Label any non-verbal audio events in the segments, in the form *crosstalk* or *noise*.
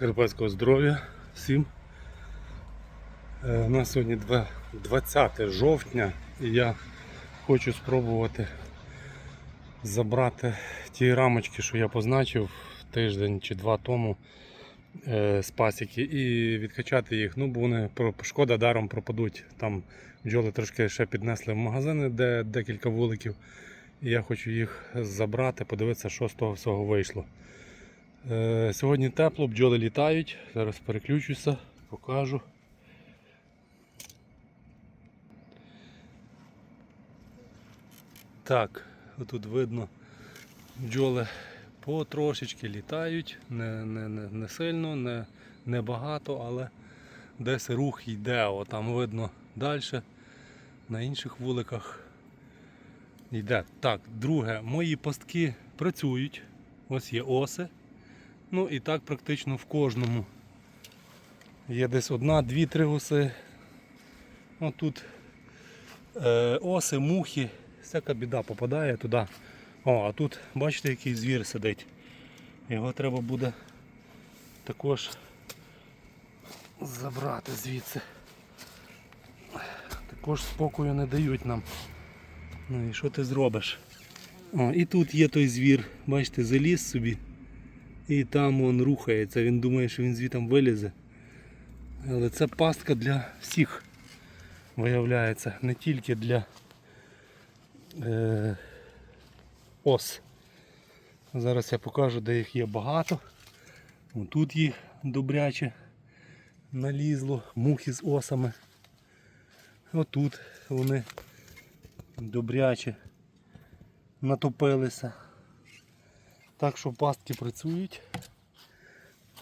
Терпецького здоров'я всім. Е, У нас сьогодні 20 жовтня і я хочу спробувати забрати ті рамочки, що я позначив тиждень чи два тому е, з пасіки і відкачати їх. Ну, бо вони шкода даром пропадуть. Там бджоли трошки ще піднесли в магазини, де декілька вуликів. І я хочу їх забрати, подивитися, що з того всього вийшло. Е, Сьогодні тепло, бджоли літають. Зараз переключуся, покажу. Так, тут видно, бджоли потрошечки літають, не, не, не, не сильно, не, не багато, але десь рух йде. О, там видно далі, на інших вуликах йде. Так, друге, мої пастки працюють. Ось є оси. Ну і так практично в кожному. Є десь одна, дві, три оси. Ну, тут е, оси, мухи, всяка біда попадає туди. О, а тут бачите, який звір сидить. Його треба буде також забрати звідси. Також спокою не дають нам. Ну і що ти зробиш? О, і тут є той звір, бачите, заліз собі. І там він рухається, він думає, що він звідти вилізе. Але це пастка для всіх виявляється, не тільки для е, ос. Зараз я покажу, де їх є багато. Тут їх добряче налізло, мухи з осами. Отут вони добряче натопилися. Так що пастки працюють.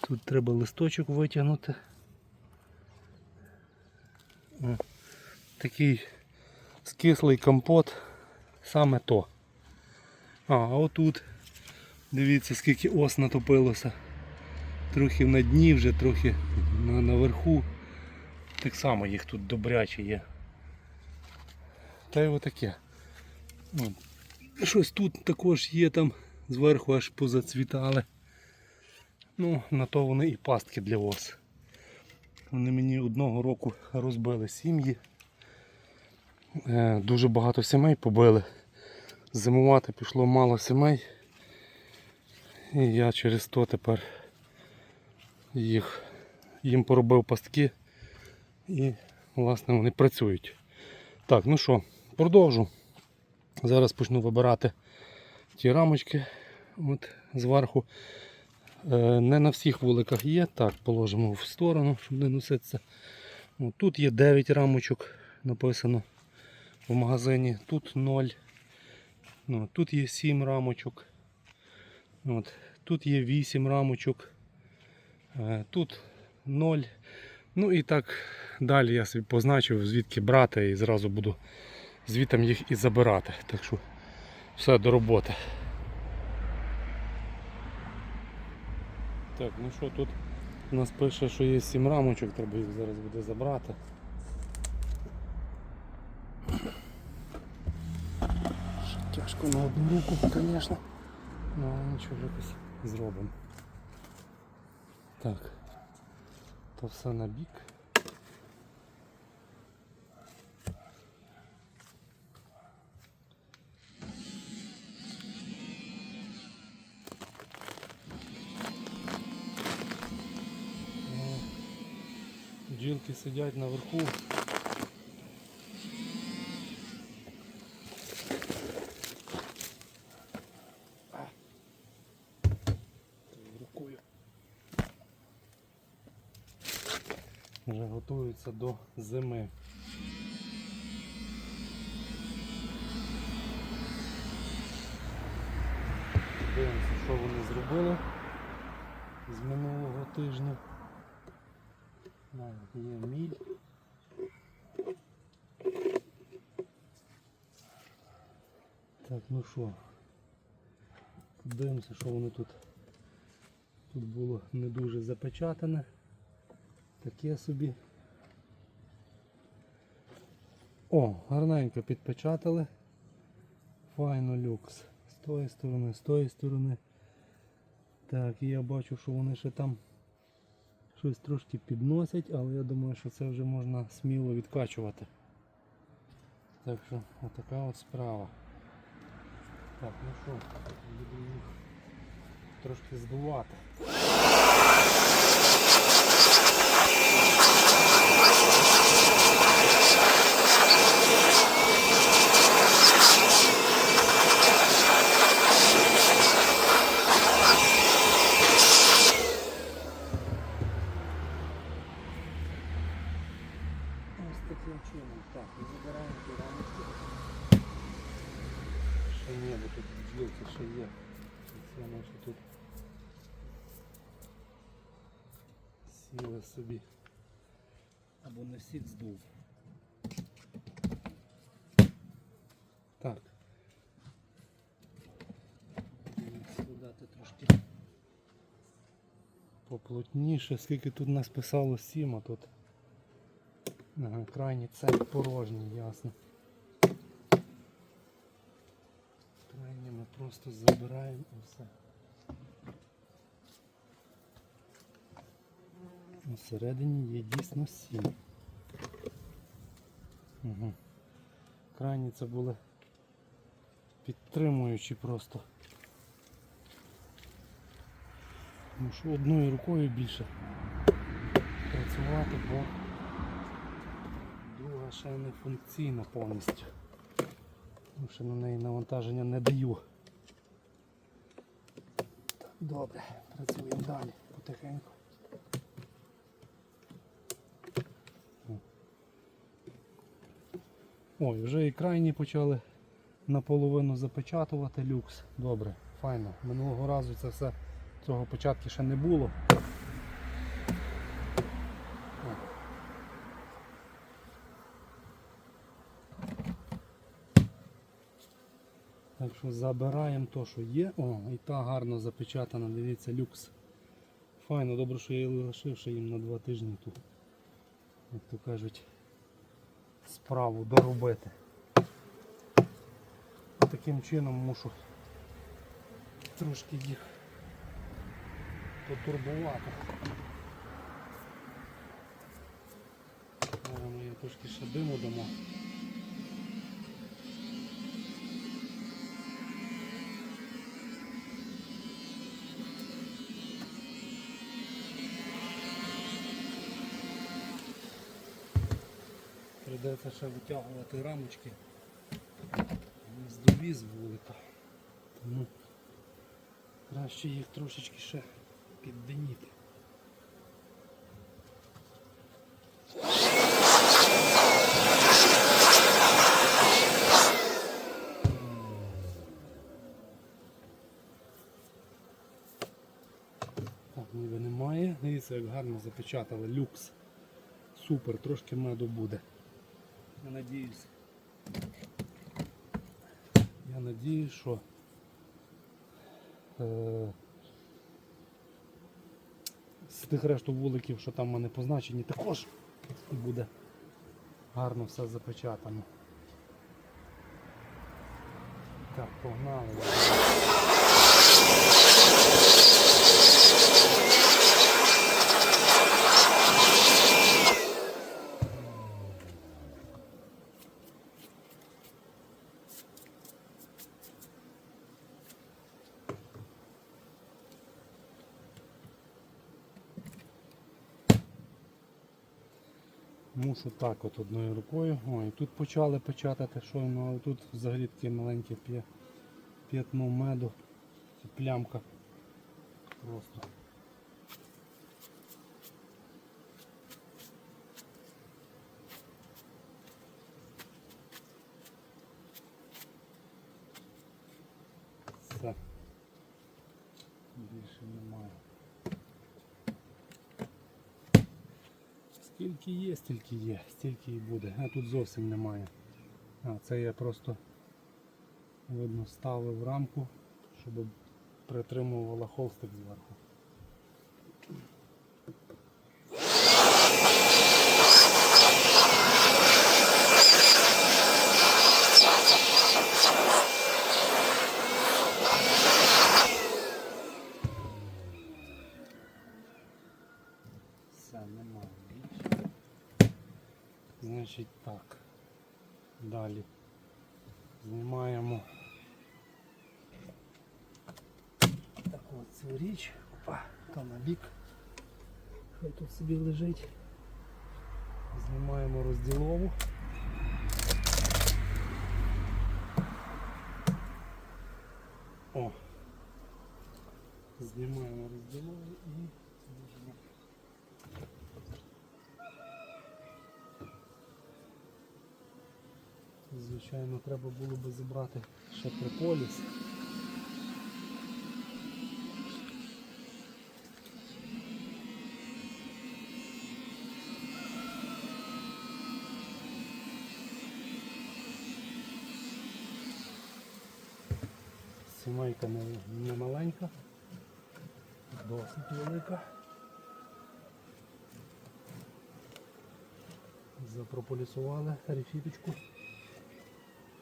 Тут треба листочок витягнути. Такий скислий компот, саме то. А, а отут, дивіться, скільки ос натопилося. Трохи на дні вже, трохи на, наверху. Так само їх тут добряче є. Та й отаке. Щось тут також є там зверху аж позацвітали. Ну, на то вони і пастки для ос. Вони мені одного року розбили сім'ї. Е, Дуже багато сімей побили. Зимувати пішло мало сімей. І я через то тепер їх, їм поробив пастки і власне вони працюють. Так, ну що, продовжу. Зараз почну вибирати ті рамочки от, зверху. Е, Не на всіх вуликах є. Так, положимо в сторону, щоб не носитися. От, тут є 9 рамочок написано в магазині. Тут 0. Ну, тут є 7 рамочок. От, тут є 8 рамочок. Е, Тут 0. Ну і так далі я собі позначив, звідки брати і зразу буду звітом їх і забирати. Так що все до роботи. Так, ну що тут у нас пише, що є 7 рамочок, треба їх зараз буде забрати. Тяжко на одну руку, звісно. Ну але нічого якось зробимо. Так. То все на бік. Бджілки сидять наверху. Рукою. Вже готуються до зими. Дивимося, що вони зробили з минулого тижня. Навіть Є міль. Так, ну що, дивимося, що вони тут. Тут було не дуже запечатане. Таке собі. О, гарненько підпечатали. Файно люкс. З тої сторони, з тої сторони. Так, і я бачу, що вони ще там Щось трошки підносять, але я думаю, що це вже можна сміло відкачувати. Так що отака от справа. Так, ну що, буду їх трошки здувати. Ось таким чином. Так, і забираємо ті рамочки. Ще ні, бджілки ще є. Це наші тут сіли собі. Або не всіх здув. Так. Додати трошки поплотніше, скільки тут нас писало сім, а тут Ага, крайній цей порожній, ясно. Крайні ми просто забираємо і все. Всередині є дійсно сім. Угу. Крайні це були підтримуючі просто. Що одною рукою більше працювати, бо друга ще не функційна повністю. Тому що на неї навантаження не даю. Добре, працюємо далі потихеньку. Ой, вже і крайні почали наполовину запечатувати люкс. Добре, файно. Минулого разу це все цього початку ще не було. О. Так що забираємо то, що є. О, і та гарно запечатана, дивіться, люкс. Файно, добре, що я її лишив ще їм на два тижні тут. Як то кажуть, справу доробити. Таким чином мушу трошки їх потурбувати. Зараз ми їм трошки ще диму дамо. Ще витягувати рамочки. з довіз вулика. Тому краще їх трошечки ще підденіти. Ніби немає. Дивіться, як гарно запечатали люкс. Супер, трошки меду буде. Я надіюсь. Я надіюсь, що е, з тих решту вуликів, що там в мене позначені, також буде гарно все запечатано. Так, погнали. Мушу так от одною рукою. Ой, тут почали печатати щойно, а тут взагалі таке маленьке п'ятно меду. Це плямка. Просто. Все. Більше немає. Скільки є, стільки є, стільки і буде. А тут зовсім немає. А, це я просто видно ставив рамку, щоб притримувала холстик зверху. Все, немає більше. Значить так. Далі. Знімаємо таку от цю річ. Опа, то на бік. Хай тут собі лежить. Знімаємо розділову. О! Знімаємо розділову і можемо. Звичайно, треба було би зібрати ще приполіс. Сімейка не, не маленька, досить велика. Запрополісували рефіточку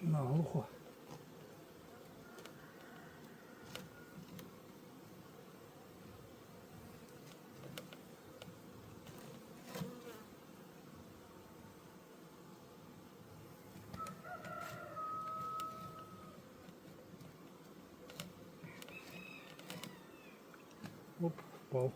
наглухо. well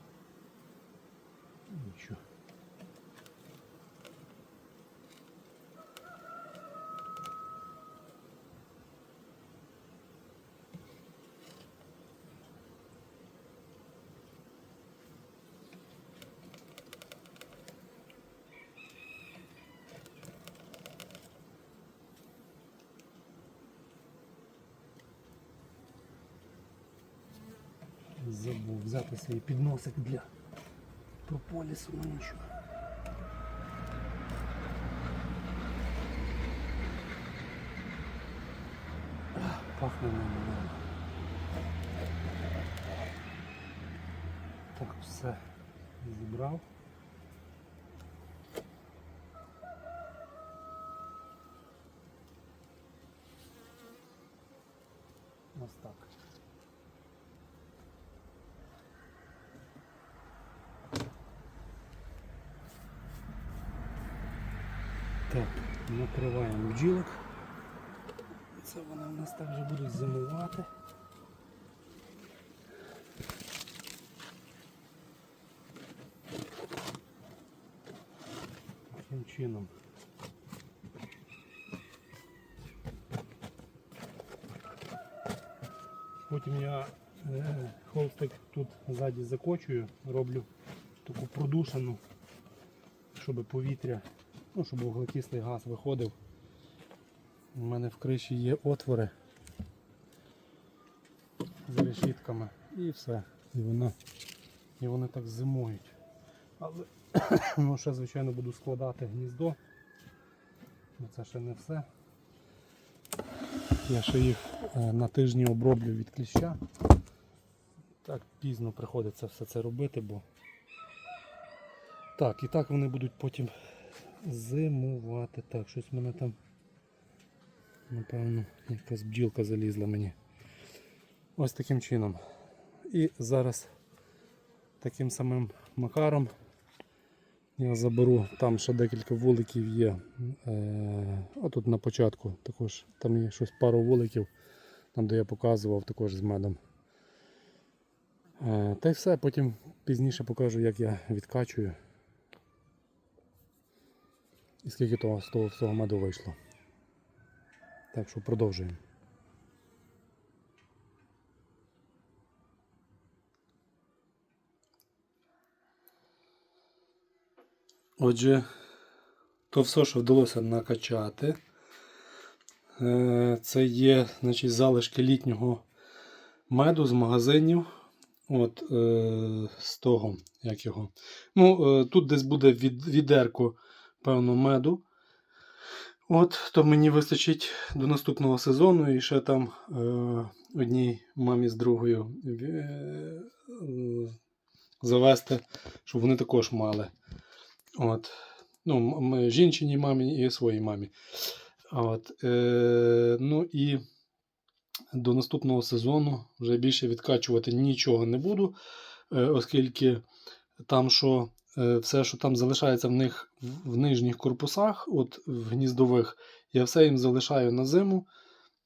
Забув взяти свій підносик для прополісу, ну нічого. Ах, Пахне нормально. Так, все зібрав. Накриваємо бджілок. Це вони в нас також будуть зимувати. Таким чином. Потім я е, холстик тут ззаді закочую, роблю таку продушену, щоб повітря ну, щоб вуглекислий газ виходив. У мене в криші є отвори з решітками і все. І вона, і вони так зимують. Але *coughs* ну, ще, звичайно, буду складати гніздо. Ну, Це ще не все. Я ще їх е, на тижні оброблю від кліща. Так пізно приходиться все це робити, бо так, і так вони будуть потім зимувати. Так, щось мене там, напевно, якась бджілка залізла мені. Ось таким чином. І зараз таким самим макаром я заберу, там ще декілька вуликів є. Е, отут на початку також там є щось пару вуликів, там де я показував також з медом. Е, та й все, потім пізніше покажу, як я відкачую. І скільки того з того всього меду вийшло. Так що продовжуємо. Отже, то все, що вдалося накачати. Е, Це є значить, залишки літнього меду з магазинів. От, е, з того, як його. Ну, е, тут десь буде від, відерко певно, меду. От, то мені вистачить до наступного сезону і ще там е, одній мамі з другою е, е, завести, щоб вони також мали. От. Ну, жінчині мамі і своїй мамі. От, е, ну і до наступного сезону вже більше відкачувати нічого не буду, е, оскільки там, що все, що там залишається в них в- нижніх корпусах, от в гніздових, я все їм залишаю на зиму,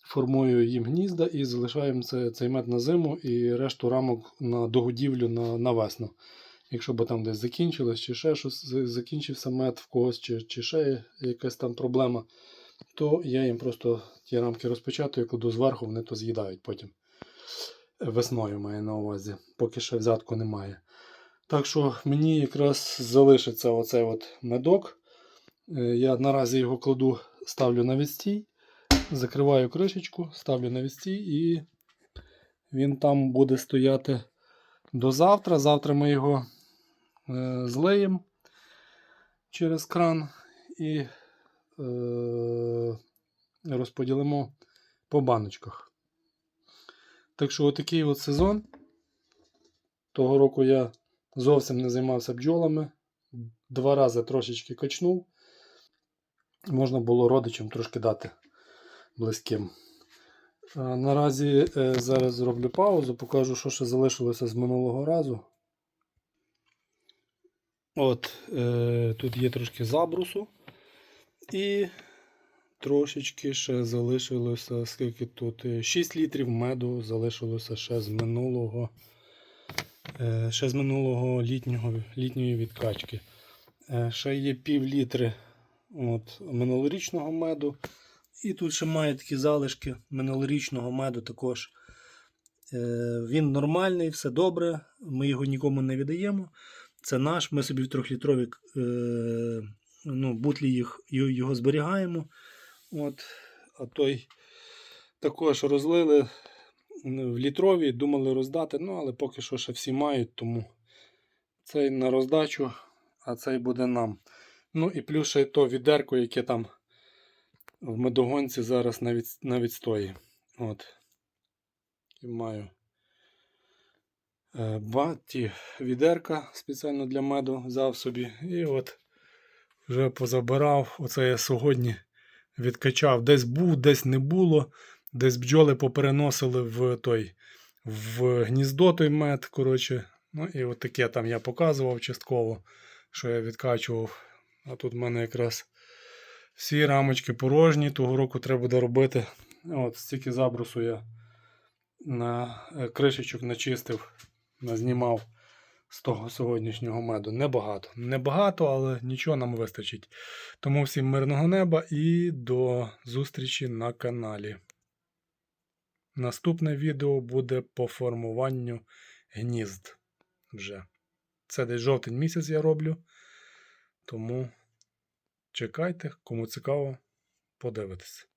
формую їм гнізда і залишаємо це, цей мед на зиму і решту рамок на догодівлю на, на весну. Якщо б там десь закінчилось, чи ще щось закінчився мед в когось, чи, чи ще якась там проблема, то я їм просто ті рамки розпечатую, кладу зверху, вони то з'їдають потім. Весною маю на увазі, поки ще взятку немає. Так що мені якраз залишиться оцей от медок. Е, Я наразі його кладу, ставлю на відстій, закриваю кришечку, ставлю на відстій і він там буде стояти до завтра. Завтра ми його е, злеємо через кран і е, розподілимо по баночках. Так що отакий от сезон. Того року я зовсім не займався бджолами. Два рази трошечки качнув. Можна було родичам трошки дати близьким. Наразі е, зараз зроблю паузу, покажу, що ще залишилося з минулого разу. От, е, тут є трошки забрусу. І трошечки ще залишилося, скільки тут? Е, 6 літрів меду залишилося ще з минулого. Е, ще з минулого літнього, літньої відкачки. Е, ще є пів літри от, минулорічного меду. І тут ще має такі залишки минулорічного меду також. Е, він нормальний, все добре. Ми його нікому не віддаємо. Це наш. Ми собі в трьохлітрові ну, бутлі їх, його зберігаємо. От, а той також розлили в літрові, думали роздати, ну але поки що ще всі мають, тому цей на роздачу, а цей буде нам. Ну і плюс ще то відерко, яке там в медогонці зараз на, від, на відстої. От. І маю е, баті відерка спеціально для меду взяв собі. І от вже позабирав. Оце я сьогодні відкачав. Десь був, десь не було. Десь бджоли попереносили в той в гніздо той мед. Коротше. Ну і от таке там я показував частково, що я відкачував. А тут в мене якраз всі рамочки порожні. Того року треба буде робити. От стільки забрусу я на е, кришечок начистив, назнімав з того сьогоднішнього меду. Небагато. Небагато, але нічого нам вистачить. Тому всім мирного неба і до зустрічі на каналі. Наступне відео буде по формуванню гнізд. Вже. Це десь жовтень місяць я роблю. Тому чекайте, кому цікаво, подивитися.